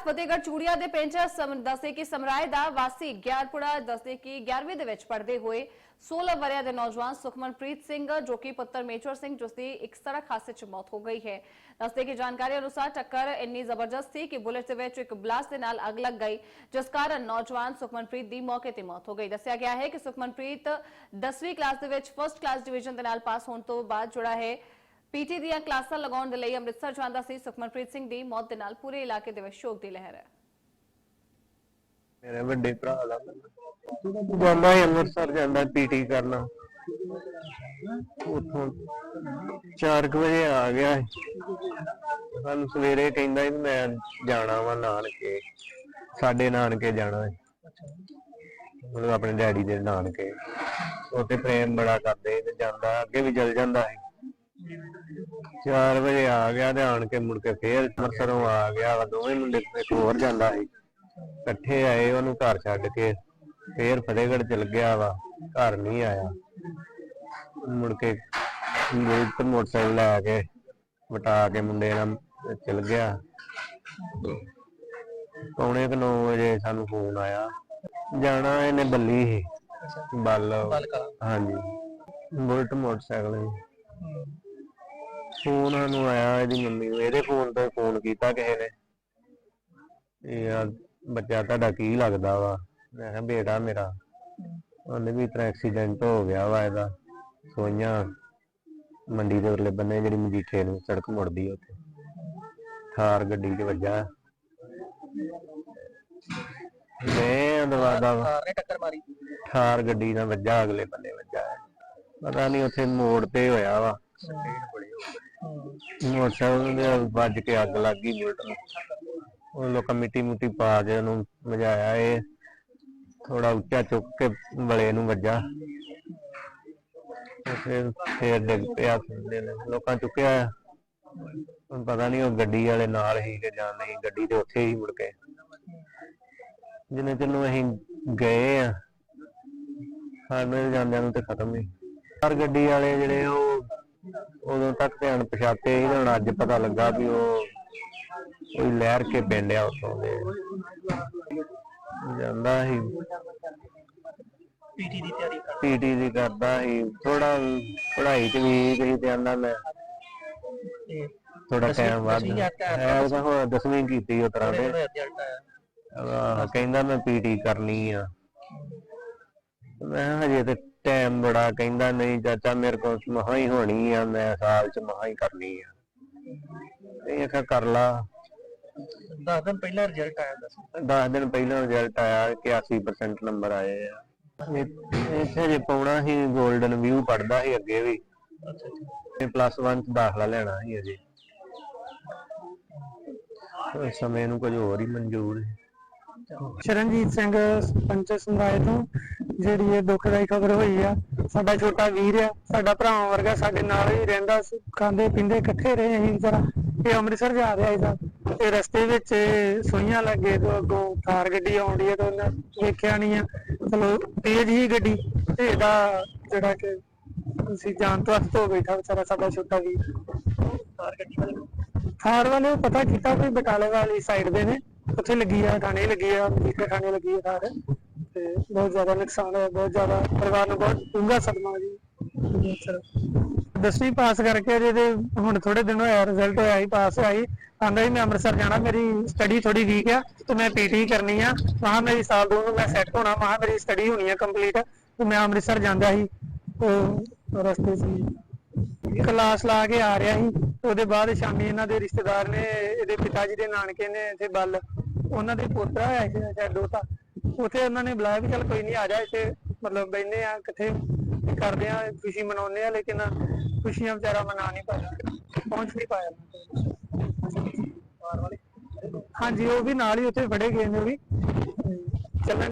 ਰਾਤ ਫਤਿਹਗੜ੍ਹ ਚੂੜੀਆ ਦੇ ਪਿੰਡ ਸਮ- ਕਿ ਸਮਰਾਏ ਦਾ ਵਾਸੀ ਗਿਆਰਪੁਰਾ ਦੱਸਦੇ ਕਿ 11ਵੀਂ ਦੇ ਵਿੱਚ ਪੜ੍ਹਦੇ ਹੋਏ 16 ਵਰਿਆਂ ਦੇ ਨੌਜਵਾਨ ਸੁਖਮਨਪ੍ਰੀਤ ਸਿੰਘ ਜੋ ਕਿ ਪੁੱਤਰ ਮੇਜਰ ਸਿੰਘ ਜਿਸ ਦੀ ਇੱਕ ਸੜਕ ਹਾਦਸੇ 'ਚ ਮੌਤ ਹੋ ਗਈ ਹੈ। ਦੱਸਦੇ ਕਿ ਜਾਣਕਾਰੀ ਅਨੁਸਾਰ ਟੱਕਰ ਇੰਨੀ ਜ਼ਬਰਦਸਤ ਸੀ ਕਿ ਬੁਲਟ ਦੇ ਵਿੱਚ ਇੱਕ ਬਲਾਸਟ ਦੇ ਨਾਲ ਅੱਗ ਲੱਗ ਗਈ, ਜਿਸ ਕਾਰਨ ਨੌਜਵਾਨ ਸੁਖਮਨਪ੍ਰੀਤ ਦੀ ਮੌਕੇ ਤੇ ਮੌਤ ਹੋ ਗਈ। ਦੱਸਿਆ ਗਿਆ ਹੈ ਕਿ ਸੁਖਮਨਪ੍ਰੀਤ 10ਵੀਂ ਕਲਾਸ ਦੇ ਵਿੱਚ ਫਸਟ ਕਲਾਸ ਡਿਵੀਜ਼ਨ ਦੇ ਨਾਲ ਪਾਸ ਹੋਣ ਤੋਂ ਬਾਅਦ ਜੁੜਾ ਹੈ। ਪੀਟੀ ਦੀਆਂ ਕਲਾਸਾਂ ਲਗਾਉਣ ਦੇ ਲਈ ਅੰਮ੍ਰਿਤਸਰ ਜਾਂਦਾ ਸੀ ਸੁਖਮਨਪ੍ਰੀਤ ਸਿੰਘ ਦੀ ਮੌਤ ਦੇ ਨਾਲ ਪੂਰੇ ਇਲਾਕੇ ਦੇ ਵਿੱਚ ਸ਼ੋਕ ਦੀ ਲਹਿਰ ਹੈ। ਮੇਰੇ ਵੱਡੇ ਭਰਾ ਦਾ ਜਾਂਦਾ ਸੀ ਅੰਮ੍ਰਿਤਸਰ ਜਾਂਦਾ ਪੀਟੀ ਕਰਨਾ। ਉਥੋਂ 4 ਵਜੇ ਆ ਗਿਆ ਸਾਨੂੰ ਸਵੇਰੇ ਕਹਿੰਦਾ ਸੀ ਮੈਂ ਜਾਣਾ ਵਾ ਨਾਨਕੇ, ਸਾਡੇ ਨਾਨਕੇ ਜਾਣਾ ਹੈ ਮਤਲਬ ਆਪਣੇ ਡੈਡੀ ਦੇ ਨਾਨਕੇ। ਉੱਥੇ ਪ੍ਰੇਮ ਬੜਾ ਕਰਦੇ ਤੇ ਜਾਂਦਾ, ਅੱਗੇ ਵੀ ਚਲ ਜਾਂਦਾ ਹੈ 4 ਵਜੇ ਆ ਗਿਆ ਤੇ ਆਣ ਕੇ ਮੁੜ ਕੇ ਫੇਰ ਅੰਮ੍ਰਿਤਸਰੋਂ ਆ ਗਿਆ ਵਾ ਦੋਵੇਂ ਮੁੰਡੇ ਇੱਕ ਹੋਰ ਜਾਂਦਾ ਸੀ। ਇਕੱਠੇ ਆਏ ਉਹਨੂੰ ਘਰ ਛੱਡ ਕੇ ਫੇਰ ਫਤਿਹਗੜ੍ਹ ਚਲ ਗਿਆ ਵਾ ਘਰ ਨਹੀਂ ਆਇਆ। ਮੁੜ ਕੇ ਬੁਲਟ ਮੋਟਰਸਾਈਕਲ ਲੈ ਕੇ ਵਟਾ ਕੇ ਮੁੰਡੇ ਨਾਲ ਚਲ ਗਿਆ। ਪੌਣੇ ਕੁ 9 ਵਜੇ ਸਾਨੂੰ ਫੋਨ ਆਇਆ। ਜਾਣਾ ਇਹਨੇ ਬੱਲੀ ਸੀ ਬੱਲ। ਹਾਂਜੀ। ਬੁਲਟ ਮੋਟਰਸਾਈਕਲ ਸੀ। ਫੋਨ ਸਾਨੂੰ ਆਇਆ ਇਹਦੀ ਮੰਮੀ ਨੂੰ ਇਹਦੇ ਫੋਨ ਤੇ ਫੋਨ ਕੀਤਾ ਕਿਸੇ ਨੇ। ਇਹ ਆ ਬੱਚਾ ਤੁਹਾਡਾ ਕੀ ਲੱਗਦਾ ਵਾ? ਮੈਂ ਕਿਹਾ ਬੇਟਾ ਮੇਰਾ ਉਹਨੇ ਵੀ ਇਤਨਾ ਐਕਸੀਡੈਂਟ ਹੋ ਗਿਆ ਵਾ ਇਹਦਾ। ਸੋਈਆਂ ਮੰਡੀ ਦੇ ਉਰਲੇ ਬੰਨੇ ਜਿਹੜੀ ਮਜੀਠੇ ਨੂੰ ਸੜਕ ਮੁੜਦੀ ਆ ਉੱਥੇ। ਥਾਰ ਗੱਡੀ 'ਚ ਵੱਜਾ। ਮੈਂ ਦਰਵਾਜ਼ਾ ਕਾਰ ਨੇ ਟੱਕਰ ਮਾਰੀ। ਥਾਰ ਗੱਡੀ ਨਾਲ ਵੱਜਾ ਅਗਲੇ ਬੰਨੇ ਵੱਜਾ। ਪਤਾ ਨਹੀਂ ਉੱਥੇ ਮੋੜ ਤੇ ਹੋਇਆ ਵਾ। ਮੋਟਰਸਾਈਕਲ ਦੇ ਵੱਜ ਕੇ ਅੱਗ ਲੱਗ ਗਈ ਬੁਲਟ ਨੂੰ। ਉਹ ਲੋਕਾਂ ਮਿੱਟੀ ਮੁੱਟੀ ਪਾ ਕੇ ਉਹਨੂੰ ਮਜਾਇਆ ਇਹ। ਥੋੜਾ ਉੱਚਾ ਚੁੱਕ ਕੇ ਵਲੇ ਨੂੰ ਵੱਜਾ। ਫਿਰ, ਫੇਰ ਡਿੱਗ ਪਿਆ ਥੱਲੇ ਨੂੰ। ਲੋਕਾਂ ਚੁੱਕਿਆ ਹੁਣ ਪਤਾ ਨਹੀਂ ਉਹ ਗੱਡੀ ਵਾਲੇ ਨਾਲ ਹੀ ਕਿ ਜਾਂ ਨਹੀਂ, ਗੱਡੀ ਤੇ ਉੱਥੇ ਹੀ ਮੁੜ ਕੇ। ਜਿੰਨੇ ਚਿਰ ਨੂੰ ਅਸੀਂ ਗਏ ਆ ਸਾਡੇ ਜਾਂਦਿਆਂ ਨੂੰ ਤੇ ਖਤਮ ਹੀ। ਪਰ ਗੱਡੀ ਵਾਲੇ ਜਿਹੜੇ ਉਹ ਉਦੋਂ ਤੱਕ ਧਿਆਨ ਪਛਾਤੇ ਸੀ ਤੇ ਹੁਣ ਅੱਜ ਪਤਾ ਲੱਗਾ ਵੀ ਉਹ ਕੋਈ ਲਹਿਰ ਕੇ ਪਿੰਡ ਆ ਉੱਥੋਂ ਦੇ। ਜਾਂਦਾ ਸੀ। ਪੀਟੀ ਦੀ ਤਿਆਰੀ ਕਰ ਪੀਟੀ ਦੀ ਕਰਦਾ ਸੀ। ਥੋੜਾ ਪੜ੍ਹਾਈ ਚ ਵੀ ਕਹੀ ਤੇ ਆਂਦਾ ਮੈਂ ਤੇ ਥੋੜਾ ਟਾਈਮ ਵੱਧ ਦਸਵੀਂ ਜਾਂ ਤਾਂ ਹੁਣ ਦਸਵੀਂ ਕੀਤੀ ਉਹ ਤਰ੍ਹਾਂ ਦੇ। ਕੋਲ ਰਿਜ਼ਲਟ ਆਇਆ। ਆਹ, ਕਹਿੰਦਾ ਮੈਂ ਪੀਟੀ ਕਰਨੀ ਆ। ਮੈਂ ਕਿਹਾ ਹਜੇ ਤੇ ਟਾਈਮ ਬੜਾ ਕਹਿੰਦਾ ਨਹੀਂ ਚਾਚਾ ਮੇਰੇ ਕੋਲ ਮਹਾ ਹੀ ਹੋਣੀ ਆ ਮੈਂ ਸਾਲ ਚ ਮਹਾ ਹੀ ਕਰਨੀ ਆ। ਇਹ ਆਖਿਆ ਕਰ ਲਾ। 10 ਦਿਨ ਪਹਿਲਾਂ ਰਿਜ਼ਲਟ ਆਇਆ ਦੱਸ 10 ਦਿਨ ਪਹਿਲਾਂ ਰਿਜ਼ਲਟ ਆਇਆ 81% ਨੰਬਰ ਆਏ ਆ। ਇਹ- ਇੱਥੇ ਜੇ ਪਾਉਣਾ ਸੀ 골ਡਨ ਵਿਊ ਪੜਦਾ ਸੀ ਅੱਗੇ ਵੀ। ਤੇ ਪਲੱਸ 1 ਚ ਦਾਖਲਾ ਲੈਣਾ ਸੀ ਅਜੇ। ਸਮੇਂ ਨੂੰ ਕੁਝ ਹੋਰ ਹੀ ਮਨਜ਼ੂਰ ਸੀ। ਸ਼ਰਨਜੀਤ ਸਿੰਘ ਪੰਚ ਸਮਰਾਏ ਤੋਂ ਜਿਹੜੀ ਇਹ ਦੁਖਦਾਈ ਖਬਰ ਹੋਈ ਆ ਸਾਡਾ ਛੋਟਾ ਵੀਰ ਆ ਸਾਡਾ ਭਰਾ ਵਰਗਾ ਸਾਡੇ ਨਾਲ ਹੀ ਰਹਿੰਦਾ ਸੀ ਖਾਂਦੇ ਪੀਂਦੇ ਇਕੱਠੇ ਰਹੇ ਅਸੀਂ ਜਰਾ ਇਹ ਅੰਮ੍ਰਿਤਸਰ ਜਾ ਰਿਹਾ ਸੀਗਾ ਤੇ ਰਸਤੇ ਵਿੱਚ ਸੋਈਆਂ ਲੱਗੇ ਤੋਂ ਅੱਗੋਂ ਥਾਰ ਗੱਡੀ ਆਉਂਦੀ ਹੈ ਤਾਂ ਉਹਨੇ ਵੇਖਿਆ ਨਹੀਂ ਆ ਚਲੋ ਤੇਜ਼ ਹੀ ਗੱਡੀ ਤੇ ਇਹਦਾ ਜਿਹੜਾ ਕਿ ਅਸੀਂ ਜਾਨ ਤੋਂ ਹੱਥ ਧੋ ਬੈਠਾ ਵਿਚਾਰਾ ਸਾਡਾ ਛੋਟਾ ਵੀਰ। ਕਾਰ ਗੱਡੀ ਵਾਲੇ ਥਾਰ ਵਾਲੇ ਪਤਾ ਕੀਤਾ ਕੋਈ ਬਟਾਲੇ ਵਾਲੀ ਸਾਈਡ ਦੇ ਨੇ। ਉੱਥੇ ਲੱਗੀ ਆ, ਥਾਣੇ ਲੱਗੀ ਆ, ਮੀਟਰ ਥਾਣੇ ਲੱਗੀ ਆ ਥਾਰ। ਤੇ ਬਹੁਤ ਜ਼ਿਆਦਾ ਨੁਕਸਾਨ ਹੋਇਆ, ਬਹੁਤ ਜ਼ਿਆਦਾ ਪਰਿਵਾਰ ਨੂੰ ਬਹੁਤ ਡੂੰਘਾ ਸਦਮਾ ਜੀ। ਦਸਵੀਂ ਪਾਸ ਕਰਕੇ ਅਜੇ ਹੁਣ ਥੋੜੇ ਦਿਨ ਹੋਇਆ ਰਿਜ਼ਲਟ ਹੋਇਆ ਹੀ ਪਾਸ ਹੋਇਆ ਆਂਦਾ ਹੀ ਮੈਂ ਅੰਮ੍ਰਿਤਸਰ ਜਾਣਾ, ਮੇਰੀ ਸਟੱਡੀ ਥੋੜੀ ਵੀਕ ਆ, ਤੇ ਮੈਂ ਪੀਟੀ ਕਰਨੀ ਆ। ਮਹਾ ਮੇਰੀ ਸਾਲ ਦੋ ਨੂੰ ਮੈਂ ਸੈੱਟ ਹੋਣਾ, ਮਹਾ ਮੇਰੀ ਸਟੱਡੀ ਹੋਣੀ ਆ ਕੰਪਲੀਟ ਤੇ ਮੈਂ ਅੰਮ੍ਰਿਤਸਰ ਜਾਂਦਾ ਸੀ ਰਸਤੇ 'ਚ ਕਲਾਸ ਲਾ ਕੇ ਆ ਰਿਹਾ ਸੀ ਉਹਦੇ ਬਾਅਦ ਸ਼ਾਮੀ ਇਹਨਾਂ ਦੇ ਰਿਸ਼ਤੇਦਾਰ ਨੇ, ਇਹਦੇ ਪਿਤਾ ਜੀ ਦੇ ਨਾਨਕੇ ਨੇ ਇੱਥੇ ਬੱਲ ਉਹਨਾਂ ਦੇ ਪੋਤਰਾ ਹੋਇਆ ਸੀ ਦੋਤਾ ਉੱਥੇ ਉਹਨਾਂ ਨੇ ਬੁਲਾਇਆ ਵੀ ਚੱਲ ਕੋਈ ਨਹੀਂ ਆ ਜਾ ਇੱਥੇ, ਮਤਲਬ ਬੈਠਨੇ ਆ ਕਿੱਥੇ ਕਰਦੇ ਆ, ਖੁਸ਼ੀ ਮਨਾਉਂਦੇ ਆ, ਲੇਕਿਨ ਖੁਸ਼ੀਆਂ ਵਿਚਾਰਾ ਮਨਾ ਨਹੀਂ ਪਾਇਆ, ਪਹੁੰਚ ਨਹੀਂ ਪਾਇਆ। ਹਾਂਜੀ, ਉਹ ਵੀ ਨਾਲ ਹੀ ਉੱਥੇ ਫੜੇ ਗਏ ਨੇ ਉਹ ਵੀ। ਚੱਲਣ